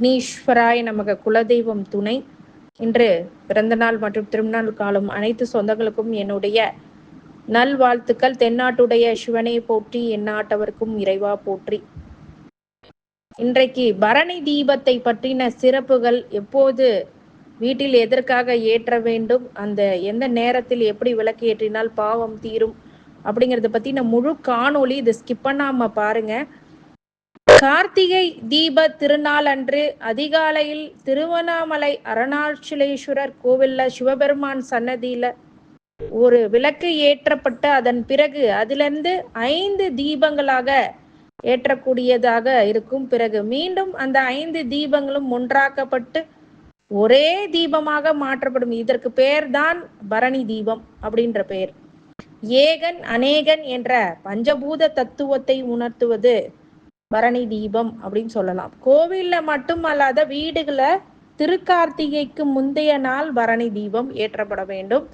விக்னேஸ்வராய நமக குலதெய்வம் துணை. இன்று பிறந்தநாள் மற்றும் திருநாள் காலம் அனைத்து சொந்தங்களுக்கும் என்னுடைய நல்வாழ்த்துக்கள். தென்னாட்டுடைய சிவனை போற்றி எந்நாட்டவருக்கும் இறைவா போற்றி. இன்றைக்கு பரணி தீபத்தை பற்றின சிறப்புகள் எப்போது வீட்டில் எதற்காக ஏற்ற வேண்டும் அந்த எந்த நேரத்தில் எப்படி விளக்கு ஏற்றினால் பாவம் தீரும் அப்படிங்கிறத பற்றின முழு காணொளி இதை ஸ்கிப் பண்ணாமல் பாருங்கள் கார்த்திகை தீப திருநாள் அன்று அதிகாலையில் திருவண்ணாமலை அருணாச்சலேஸ்வரர் கோவில்ல சிவபெருமான் சன்னதியில ஒரு விளக்கு ஏற்றப்பட்டு அதன் பிறகு அதிலிருந்து ஐந்து தீபங்களாக ஏற்றக்கூடியதாக இருக்கும் பிறகு மீண்டும் அந்த ஐந்து தீபங்களும் ஒன்றாக்கப்பட்டு ஒரே தீபமாக மாற்றப்படும். இதற்கு பெயர்தான் பரணி தீபம் அப்படின்ற பெயர். ஏகன் அநேகன் என்ற பஞ்சபூத தத்துவத்தை உணர்த்துவது பரணி தீபம் அப்படின்னு சொல்லலாம். கோவில்ல மட்டும் அல்லாத வீடுகளை திருக்கார்த்திகைக்கு முந்தைய நாள் பரணி தீபம் ஏற்றப்பட வேண்டும்.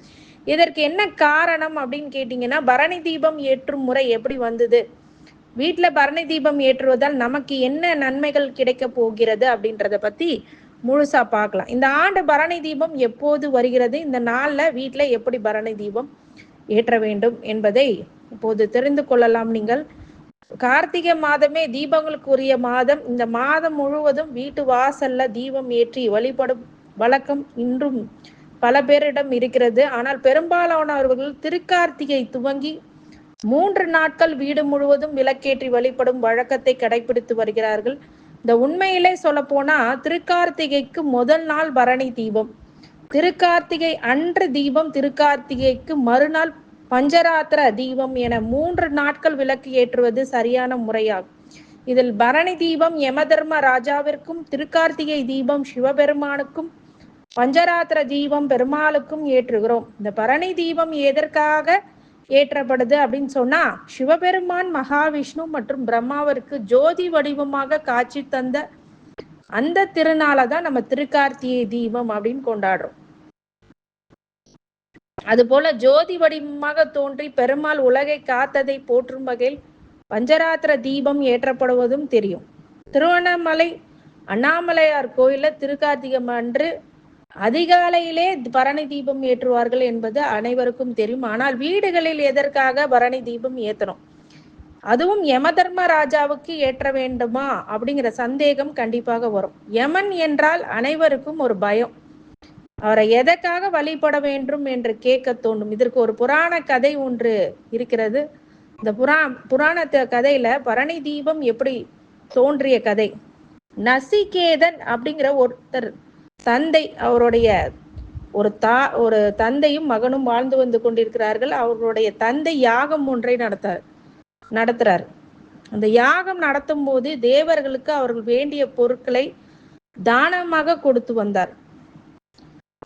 இதற்கு என்ன காரணம் அப்படின்னு கேட்டீங்கன்னா பரணி தீபம் ஏற்றும் முறை எப்படி வந்தது? வீட்டில் பரணி தீபம் ஏற்றுவதால் நமக்கு என்ன நன்மைகள் கிடைக்க போகிறது அப்படின்றத பற்றி முழுசா பார்க்கலாம். இந்த ஆண்டு பரணி தீபம் எப்போது வருகிறது? இந்த நாளில் வீட்டில் எப்படி பரணி தீபம் ஏற்ற வேண்டும் என்பதை இப்போது தெரிந்து கொள்ளலாம் நீங்கள். கார்த்திகை மாதமே தீபங்களுக்குரிய மாதம். இந்த மாதம் முழுவதும் வீட்டு வாசல்ல தீபம் ஏற்றி வழிபடும் வழக்கம் இன்றும் பல பேரிடம் இருக்கிறது. ஆனால் பெரும்பாலானவர்கள் திருக்கார்த்திகை துவங்கி மூன்று நாட்கள் வீடு முழுவதும் விளக்கேற்றி வழிபடும் வழக்கத்தை கடைபிடித்து வருகிறார்கள். இந்த உண்மையிலே சொல்ல போனா திருக்கார்த்திகைக்கு முதல் நாள் பரணி தீபம். திருக்கார்த்திகை அன்று தீபம் திருக்கார்த்திகைக்கு மறுநாள் பஞ்சராத்திர தீபம் என மூன்று நாட்கள் விளக்கு ஏற்றுவது சரியான முறையாகும். இதில் பரணி தீபம் யமதர்ம ராஜாவிற்கும் திருக்கார்த்திகை தீபம் சிவபெருமானுக்கும் பஞ்சராத்திர தீபம் பெருமாளுக்கும் ஏற்றுகிறோம். இந்த பரணி தீபம் எதற்காக ஏற்றப்படுது அப்படின்னு சொன்னா சிவபெருமான் மகாவிஷ்ணு மற்றும் பிரம்மாவிற்கு ஜோதி வடிவமாக காட்சி தந்த அந்த திருநாளை தான் நம்ம திருக்கார்த்திகை தீபம் அப்படின்னு கொண்டாடுறோம். அதுபோல ஜோதி வடிவமாக தோன்றி பெருமாள் உலகை காத்ததை போற்றும் வகையில் பஞ்சராத்திர தீபம் ஏற்றப்படுவதும் தெரியும். திருவண்ணாமலை அண்ணாமலையார் கோயில திருக்கார்த்திகம் அன்று அதிகாலையிலே பரணி தீபம் ஏற்றுவார்கள் என்பது அனைவருக்கும் தெரியும். ஆனால் வீடுகளில் எதற்காக பரணி தீபம் ஏற்றணும் அதுவும் யம தர்ம ராஜாவுக்கு ஏற்ற வேண்டுமா? அப்படிங்கிற சந்தேகம் கண்டிப்பாக வரும். யமன் என்றால் அனைவருக்கும் ஒரு பயம். அவரை எதற்காக வழிபட வேண்டும் என்று கேட்க தோண்டும் இதற்கு ஒரு புராண கதை ஒன்று இருக்கிறது. இந்த புரா புராண கதையில பரணி தீபம் எப்படி தோன்றிய கதை. நசிகேதன் அப்படிங்கிற ஒருத்தர் தந்தை அவருடைய ஒரு தா ஒரு தந்தையும் மகனும் வாழ்ந்து வந்து கொண்டிருக்கிறார்கள். அவர்களுடைய தந்தை யாகம் ஒன்றை நடத்தார் நடத்துறார். அந்த யாகம் நடத்தும் போது தேவர்களுக்கு அவர்கள் வேண்டிய பொருட்களை தானமாக கொடுத்து வந்தார்.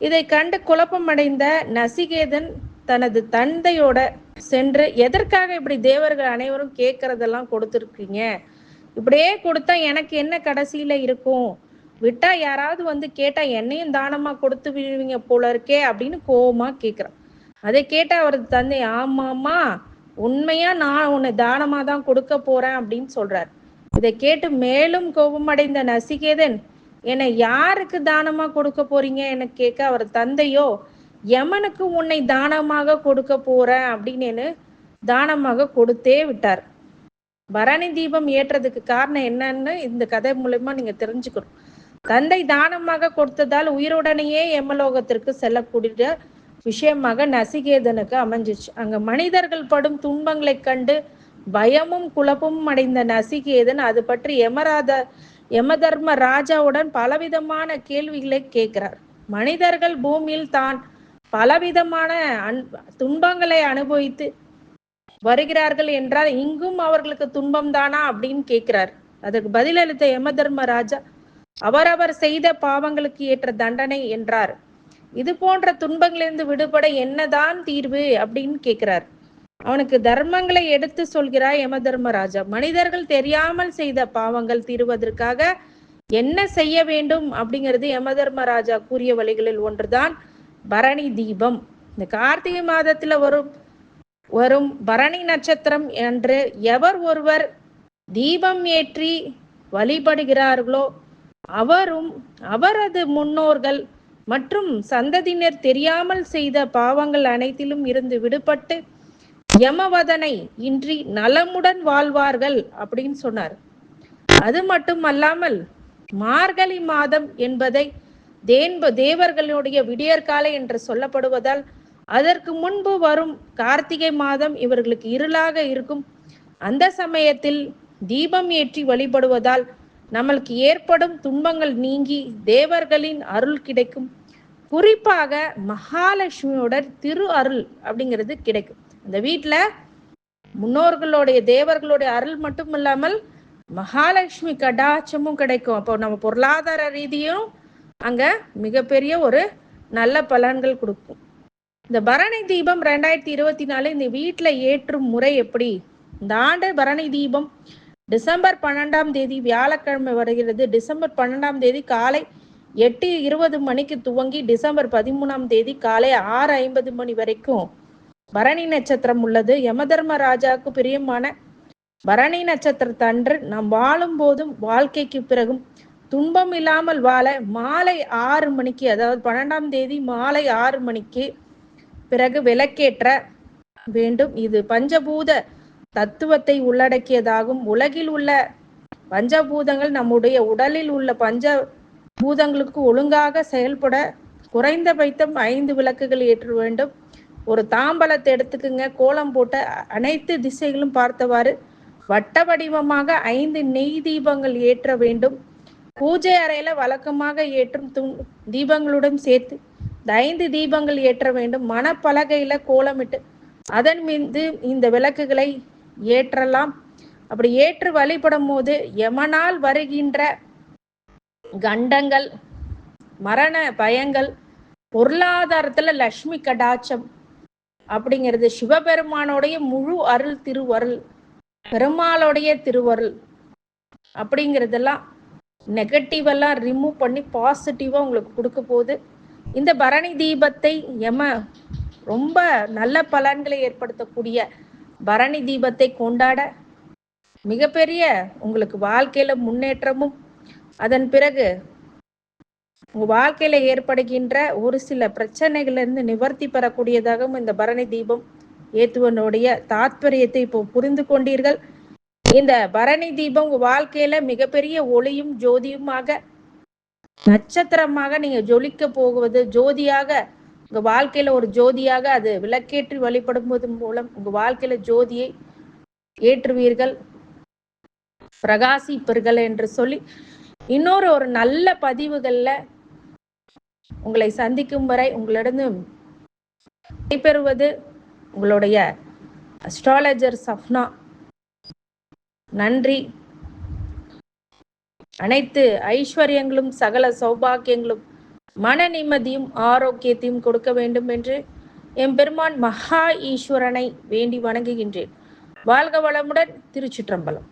இதை கண்டு குழப்பமடைந்த நசிகேதன் தனது தந்தையோட சென்று எதற்காக இப்படி தேவர்கள் அனைவரும் கேட்கறதெல்லாம் கொடுத்துருக்கீங்க? இப்படியே கொடுத்தா எனக்கு என்ன கடைசியில இருக்கும்? விட்டா யாராவது வந்து கேட்டா என்னையும் தானமா கொடுத்து விழுவீங்க போல இருக்கே அப்படின்னு கோபமா கேட்கிறான் அதை கேட்டா அவரது தந்தை ஆமாமா உண்மையா நான் உன்னை தானமா தான் கொடுக்க போறேன் அப்படின்னு சொல்றார். இதை கேட்டு மேலும் கோபமடைந்த நசிகேதன் என்னை யாருக்கு தானமா கொடுக்க போறீங்க? என கேட்க அவர் தந்தையோ யமனுக்கு உன்னை தானமாக கொடுக்க போறேன் அப்படின்னு தானமாக கொடுத்தே விட்டார். பரணி தீபம் ஏற்றதுக்கு காரணம் என்னன்னு இந்த கதை மூலயமா நீங்க தெரிஞ்சுக்கணும். தந்தை தானமாக கொடுத்ததால் உயிருடனேயே எமலோகத்திற்கு செல்லக்கூடிய விஷயமாக நசிகேதனுக்கு அமைஞ்சிச்சு. அங்க மனிதர்கள் படும் துன்பங்களை கண்டு பயமும் குழப்பமும் அடைந்த நசிகேதன் அது பற்றி எமராத யமதர்ம ராஜாவுடன் பலவிதமான கேள்விகளை கேட்கிறார். மனிதர்கள் பூமியில் தான் பலவிதமான அன் துன்பங்களை அனுபவித்து வருகிறார்கள் என்றால் இங்கும் அவர்களுக்கு துன்பம் தானா அப்படின்னு கேட்கிறார். அதற்கு பதிலளித்த யமதர்ம ராஜா அவரவர் செய்த பாவங்களுக்கு ஏற்ற தண்டனை என்றார். இது போன்ற துன்பங்களிலிருந்து விடுபட என்னதான் தீர்வு அப்படின்னு கேட்கிறார். அவனுக்கு தர்மங்களை எடுத்து சொல்கிறாய் யம தர்மராஜா. மனிதர்கள் தெரியாமல் செய்த பாவங்கள் தீருவதற்காக என்ன செய்ய வேண்டும் அப்படிங்கிறது யம தர்மராஜா கூறிய வழிகளில் ஒன்றுதான் பரணி தீபம். இந்த கார்த்திகை மாதத்துல வரும் வரும் பரணி நட்சத்திரம் என்று எவர் ஒருவர் தீபம் ஏற்றி வழிபடுகிறார்களோ அவரும் அவரது முன்னோர்கள் மற்றும் சந்ததியினர் தெரியாமல் செய்த பாவங்கள் அனைத்திலும் இருந்து விடுபட்டு யமவதனை இன்றி நலமுடன் வாழ்வார்கள் அப்படின்னு சொன்னார். அது மட்டும் அல்லாமல் மார்கழி மாதம் என்பதை தேன்ப தேவர்களுடைய விடியற்காலை என்று சொல்லப்படுவதால் அதற்கு முன்பு வரும் கார்த்திகை மாதம் இவர்களுக்கு இருளாக இருக்கும். அந்த சமயத்தில் தீபம் ஏற்றி வழிபடுவதால் நம்மளுக்கு ஏற்படும் துன்பங்கள் நீங்கி தேவர்களின் அருள் கிடைக்கும். குறிப்பாக மகாலட்சுமியோட திரு அருள் அப்படிங்கிறது கிடைக்கும். அந்த வீட்டில் முன்னோர்களுடைய தேவர்களுடைய அருள் மட்டும் இல்லாமல் மகாலட்சுமி கடாட்சமும் கிடைக்கும். அப்போ நம்ம பொருளாதார ரீதியும் அங்கே மிகப்பெரிய ஒரு நல்ல பலன்கள் கொடுக்கும். இந்த பரணி தீபம் ரெண்டாயிரத்தி இருபத்தி நாலு இந்த வீட்டில் ஏற்றும் முறை எப்படி? இந்த ஆண்டு பரணி தீபம் டிசம்பர் பன்னெண்டாம் தேதி வியாழக்கிழமை வருகிறது. டிசம்பர் பன்னெண்டாம் தேதி காலை எட்டு இருபது மணிக்கு துவங்கி டிசம்பர் பதிமூணாம் தேதி காலை ஆறு ஐம்பது மணி வரைக்கும் பரணி நட்சத்திரம் உள்ளது. யமதர்ம ராஜாவுக்கு பிரியமான பரணி நட்சத்திரத்தன்று நாம் வாழும் போதும் வாழ்க்கைக்கு பிறகும் துன்பம் இல்லாமல் வாழ மாலை ஆறு மணிக்கு அதாவது பன்னெண்டாம் தேதி மாலை ஆறு மணிக்கு பிறகு விளக்கேற்ற வேண்டும். இது பஞ்சபூத தத்துவத்தை உள்ளடக்கியதாகும். உலகில் உள்ள பஞ்சபூதங்கள் நம்முடைய உடலில் உள்ள பஞ்ச பூதங்களுக்கு ஒழுங்காக செயல்பட குறைந்தபட்சம் ஐந்து விளக்குகள் ஏற்ற வேண்டும். ஒரு தாம்பலத்தை எடுத்துக்குங்க. கோலம் போட்ட அனைத்து திசைகளும் பார்த்தவாறு வட்ட வடிவமாக ஐந்து நெய் தீபங்கள் ஏற்ற வேண்டும். பூஜை அறையில வழக்கமாக ஏற்றும் து தீபங்களுடன் சேர்த்து இந்த ஐந்து தீபங்கள் ஏற்ற வேண்டும். மணப்பலகையில கோலமிட்டு அதன் மீது இந்த விளக்குகளை ஏற்றலாம். அப்படி ஏற்று வழிபடும் போது எமனால் வருகின்ற கண்டங்கள் மரண பயங்கள் பொருளாதாரத்துல லக்ஷ்மி கடாட்சம் அப்படிங்கிறது சிவபெருமானோடைய முழு அருள் திருவருள் பெருமாளுடைய திருவருள் அப்படிங்கிறதெல்லாம் நெகட்டிவெல்லாம் ரிமூவ் பண்ணி பாசிட்டிவாக உங்களுக்கு கொடுக்க போகுது. இந்த பரணி தீபத்தை எம ரொம்ப நல்ல பலன்களை ஏற்படுத்தக்கூடிய பரணி தீபத்தை கொண்டாட மிகப்பெரிய உங்களுக்கு வாழ்க்கையில முன்னேற்றமும் அதன் பிறகு உங்க வாழ்க்கையில ஏற்படுகின்ற ஒரு சில பிரச்சனைகளிலிருந்து நிவர்த்தி பெறக்கூடியதாகவும் இந்த பரணி தீபம் ஏத்துவனுடைய தாத்பரியத்தை இப்போ புரிந்து கொண்டீர்கள். இந்த பரணி தீபம் உங்க வாழ்க்கையில மிகப்பெரிய ஒளியும் ஜோதியுமாக நட்சத்திரமாக நீங்க ஜொலிக்க போகுவது ஜோதியாக உங்க வாழ்க்கையில ஒரு ஜோதியாக அது விளக்கேற்றி வழிபடுவது மூலம் உங்க வாழ்க்கையில ஜோதியை ஏற்றுவீர்கள். பிரகாசிப்பீர்கள் என்று சொல்லி இன்னொரு ஒரு நல்ல பதிவுகள்ல உங்களை சந்திக்கும் வரை உங்களிடம் பெறுவது உங்களுடைய அஸ்ட்ராலஜர் சஃப்னா. நன்றி. அனைத்து ஐஸ்வர்யங்களும் சகல சௌபாக்கியங்களும் மன நிம்மதியும் ஆரோக்கியத்தையும் கொடுக்க வேண்டும் என்று எம்பெருமான் மகா ஈஸ்வரனை வேண்டி வணங்குகின்றேன். வாழ்க வளமுடன் திருச்சிற்றம்பலம்.